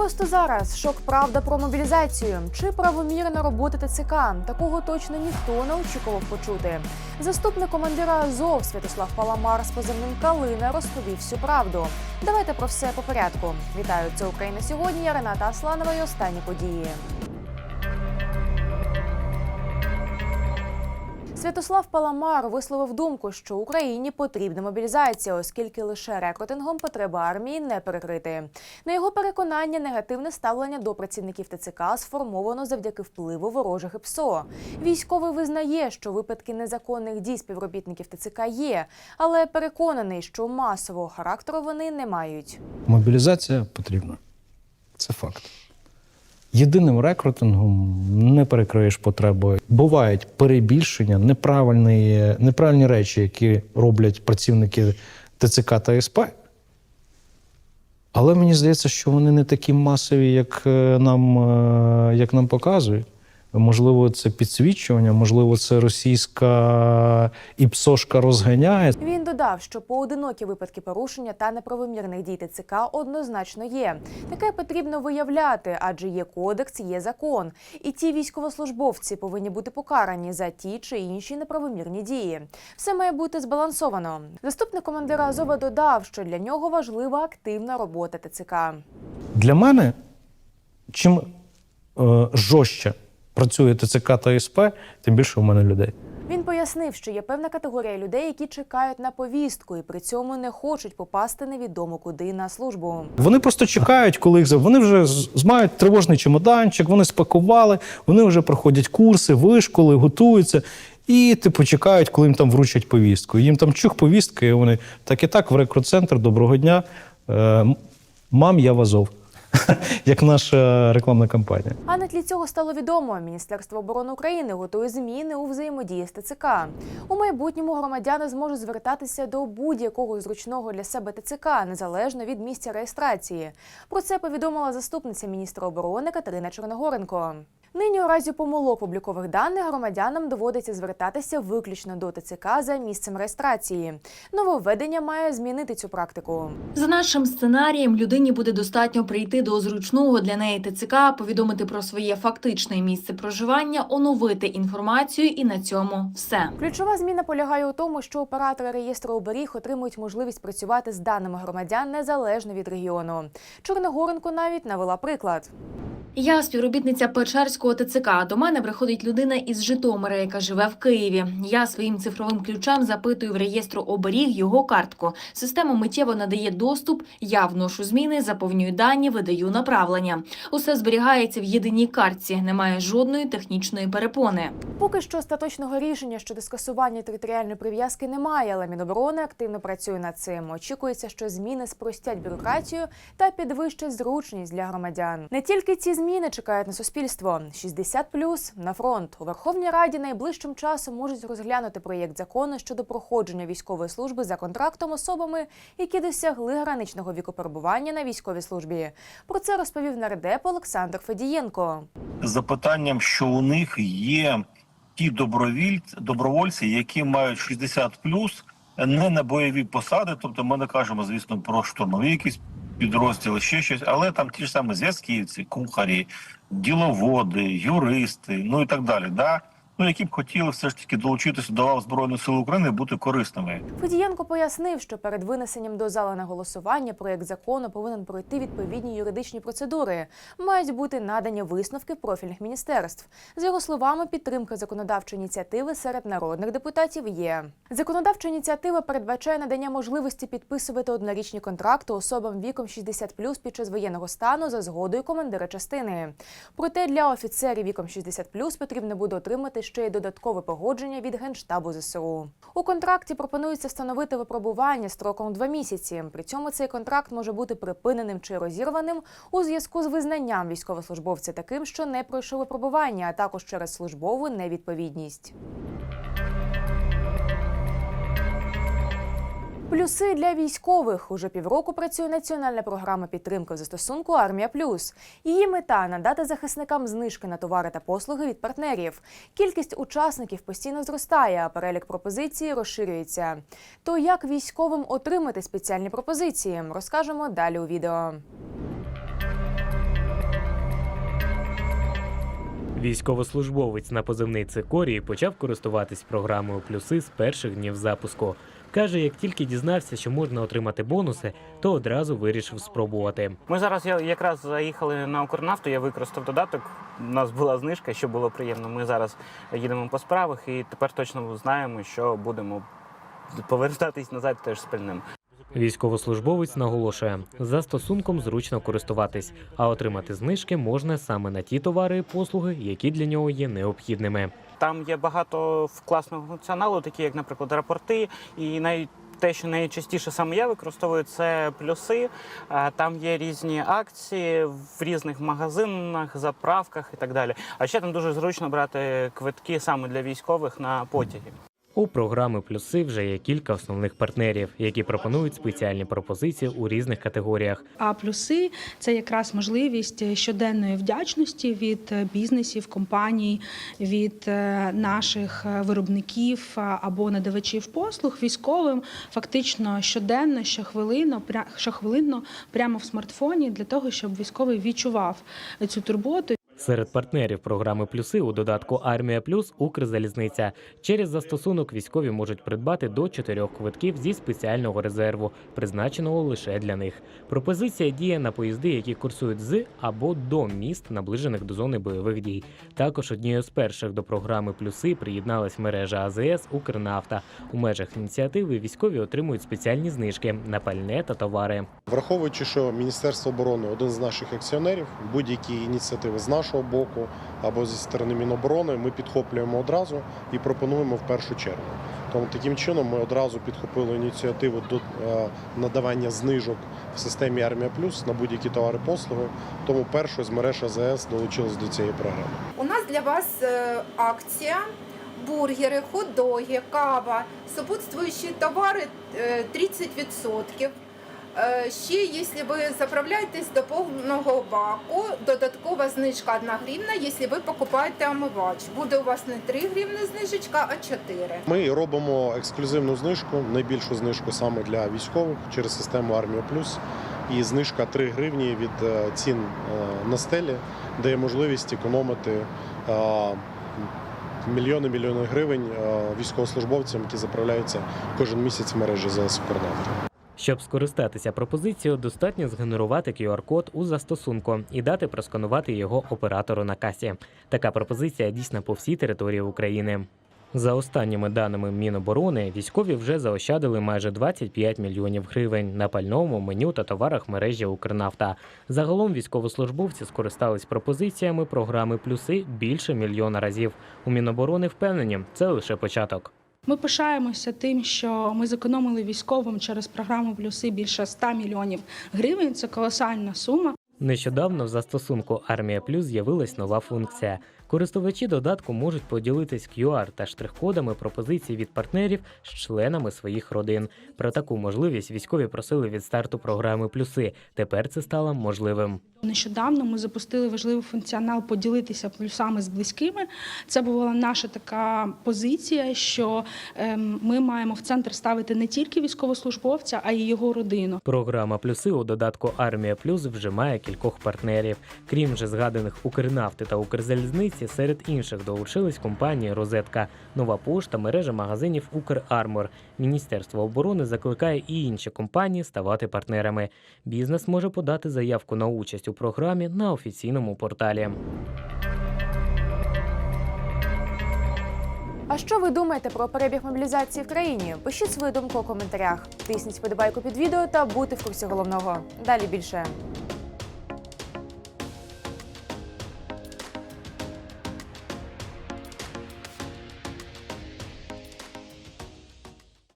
Просто зараз шок правда про мобілізацію чи правомірна робота ТЦК. Такого точно ніхто не очікував почути. Заступник командира Азов Святослав Паламар з позивним Калина розповів всю правду. Давайте про все по порядку. Вітаю, це Україна сьогодні. Я Рената Асланова і останні події. Святослав Паламар висловив думку, що Україні потрібна мобілізація, оскільки лише рекрутингом потреби армії не перекрити. На його переконання, негативне ставлення до працівників ТЦК сформовано завдяки впливу ворожих ПСО. Військовий визнає, що випадки незаконних дій співробітників ТЦК є, але переконаний, що масового характеру вони не мають. Мобілізація потрібна. Це факт. Єдиним рекрутингом не перекриєш потреби. Бувають перебільшення, неправильні, неправильні речі, які роблять працівники ТЦК та СП. Але мені здається, що вони не такі масові, як е, нам, е, як нам показують. Можливо, це підсвічування, можливо, це російська іпсошка розганяє. Він додав, що поодинокі випадки порушення та неправомірних дій ТЦК однозначно є. Таке потрібно виявляти, адже є кодекс, є закон. І ті військовослужбовці повинні бути покарані за ті чи інші неправомірні дії. Все має бути збалансовано. Заступник командира Азова додав, що для нього важлива активна робота ТЦК. Для мене чим е, жорстче працює ТЦК та СП, тим більше у мене людей. Він пояснив, що є певна категорія людей, які чекають на повістку і при цьому не хочуть попасти невідомо куди на службу. Вони просто чекають, коли їх за- вони вже з- мають тривожний чемоданчик, вони спакували, вони вже проходять курси, вишколи, готуються. І типу чекають, коли їм там вручать повістку. Їм там чух повістки, і вони так і так в рекрут-центр, доброго дня. Е, м- мам, я в Азов. Як наша рекламна кампанія. А на тлі цього стало відомо. Міністерство оборони України готує зміни у взаємодії з ТЦК. У майбутньому громадяни зможуть звертатися до будь-якого зручного для себе ТЦК, незалежно від місця реєстрації. Про це повідомила заступниця міністра оборони Катерина Чорногоренко. Нині у разі помилок в облікових даних громадянам доводиться звертатися виключно до ТЦК за місцем реєстрації. Нововведення має змінити цю практику. За нашим сценарієм, людині буде достатньо прийти до зручного для неї ТЦК, повідомити про своє фактичне місце проживання, оновити інформацію, і на цьому все. Ключова зміна полягає у тому, що оператори реєстру оберіг отримують можливість працювати з даними громадян незалежно від регіону. Чорногоренко навіть навела приклад. Я співробітниця Печерського ТЦК. До мене приходить людина із Житомира, яка живе в Києві. Я своїм цифровим ключем запитую в реєстру оберіг його картку. Система миттєво надає доступ. Я вношу зміни, заповнюю дані, видаю направлення. Усе зберігається в єдиній картці. Немає жодної технічної перепони. Поки що остаточного рішення щодо скасування територіальної прив'язки немає, але Міноборони активно працює над цим. Очікується, що зміни спростять бюрократію та підвищать зручність для громадян. Не тільки ці зміни чекають на суспільство. 60+, на фронт у Верховній Раді найближчим часом можуть розглянути проєкт закону щодо проходження військової служби за контрактом особами, які досягли граничного віку перебування на військовій службі. Про це розповів нардеп Олександр Федієнко. запитанням, що у них є ті добровольці, які мають 60 не на бойові посади. Тобто, ми не кажемо, звісно, про штурмові якісь підрозділи, ще щось, але там ті ж самі зв'язківці, кухарі, діловоди, юристи, ну і так далі. Да? Ну, які б хотіли все ж таки долучитися до лав Збройних сил України бути корисними. Федієнко пояснив, що перед винесенням до зали на голосування проєкт закону повинен пройти відповідні юридичні процедури. Мають бути надані висновки профільних міністерств. За його словами, підтримка законодавчої ініціативи серед народних депутатів є. Законодавча ініціатива передбачає надання можливості підписувати однорічні контракти особам віком 60+, під час воєнного стану за згодою командира частини. Проте для офіцерів віком 60+, потрібно буде отримати ще й додаткове погодження від Генштабу ЗСУ. У контракті пропонується встановити випробування строком два місяці. При цьому цей контракт може бути припиненим чи розірваним у зв'язку з визнанням військовослужбовця таким, що не пройшов випробування, а також через службову невідповідність. Плюси для військових уже півроку працює національна програма підтримки в застосунку Армія Плюс. Її мета надати захисникам знижки на товари та послуги від партнерів. Кількість учасників постійно зростає, а перелік пропозицій розширюється. То як військовим отримати спеціальні пропозиції, розкажемо далі у відео. Військовослужбовець на позивний цикорії почав користуватись програмою плюси з перших днів запуску. Каже, як тільки дізнався, що можна отримати бонуси, то одразу вирішив спробувати. Ми зараз я- якраз заїхали на Укрнафту, я використав додаток. У нас була знижка, що було приємно. Ми зараз їдемо по справах і тепер точно знаємо, що будемо повертатись назад теж з пальним. Військовослужбовець наголошує, застосунком зручно користуватись, а отримати знижки можна саме на ті товари і послуги, які для нього є необхідними. Там є багато класного функціоналу, такі як, наприклад, рапорти, і навіть те, що найчастіше саме я використовую, це плюси. Там є різні акції в різних магазинах, заправках і так далі. А ще там дуже зручно брати квитки саме для військових на потяги. У програми плюси вже є кілька основних партнерів, які пропонують спеціальні пропозиції у різних категоріях. А плюси це якраз можливість щоденної вдячності від е, бізнесів, компаній, від е, наших е, виробників або надавачів послуг військовим, фактично щоденно, щохвилинно, щохвилинно прямо в смартфоні для того, щоб військовий відчував цю турботу. Серед партнерів програми Плюси у додатку Армія Плюс Укрзалізниця. Через застосунок військові можуть придбати до чотирьох квитків зі спеціального резерву, призначеного лише для них. Пропозиція діє на поїзди, які курсують з або до міст, наближених до зони бойових дій. Також однією з перших до програми Плюси приєдналась мережа АЗС Укрнафта. У межах ініціативи військові отримують спеціальні знижки на пальне та товари. Враховуючи, що Міністерство оборони один з наших акціонерів, будь-які ініціативи з нашого боку або зі сторони Міноборони, ми підхоплюємо одразу і пропонуємо в першу чергу. Тому таким чином ми одразу підхопили ініціативу до е, надавання знижок в системі Армія Плюс на будь-які товари послуги. Тому першою з мереж АЗС долучилась до цієї програми. У нас для вас е, акція. Бургери, хот-доги, кава, супутствуючі товари е, 30%. Е, Ще, якщо ви заправляєтесь до повного баку, додаткова знижка 1 гривна, якщо ви покупаєте омивач. Буде у вас не 3 гривни знижечка, а 4. Ми робимо ексклюзивну знижку, найбільшу знижку саме для військових через систему Армія Плюс. І знижка 3 гривні від е, цін е, на стелі дає можливість економити мільйони мільйони гривень військовослужбовцям, які заправляються кожен місяць в мережі ЗС «Укрнафта». Щоб скористатися пропозицією, достатньо згенерувати QR-код у застосунку і дати просканувати його оператору на касі. Така пропозиція дійсна по всій території України. За останніми даними Міноборони, військові вже заощадили майже 25 мільйонів гривень на пальному меню та товарах мережі Укрнафта. Загалом військовослужбовці скористались пропозиціями програми Плюси більше мільйона разів. У Міноборони впевнені, це лише початок. Ми пишаємося тим, що ми зекономили військовим через програму плюси більше 100 мільйонів гривень. Це колосальна сума. Нещодавно в застосунку Армія Плюс з'явилась нова функція. Користувачі додатку можуть поділитись QR та штрих-кодами пропозицій від партнерів з членами своїх родин. Про таку можливість військові просили від старту програми Плюси. Тепер це стало можливим. Нещодавно ми запустили важливий функціонал поділитися плюсами з близькими. Це була наша така позиція, що ем, ми маємо в центр ставити не тільки військовослужбовця, а й його родину. Програма Плюси у додатку Армія Плюс вже має кількох партнерів. Крім вже згаданих Укрнафти та Укрзалізниці, серед інших долучились компанії Розетка, Нова Пошта, мережа магазинів Укрармор. Міністерство оборони закликає і інші компанії ставати партнерами. Бізнес може подати заявку на участь у програмі на офіційному порталі. А що ви думаєте про перебіг мобілізації в країні? Пишіть свою думку у коментарях. Тисніть подобайку під відео та будьте в курсі головного. Далі більше.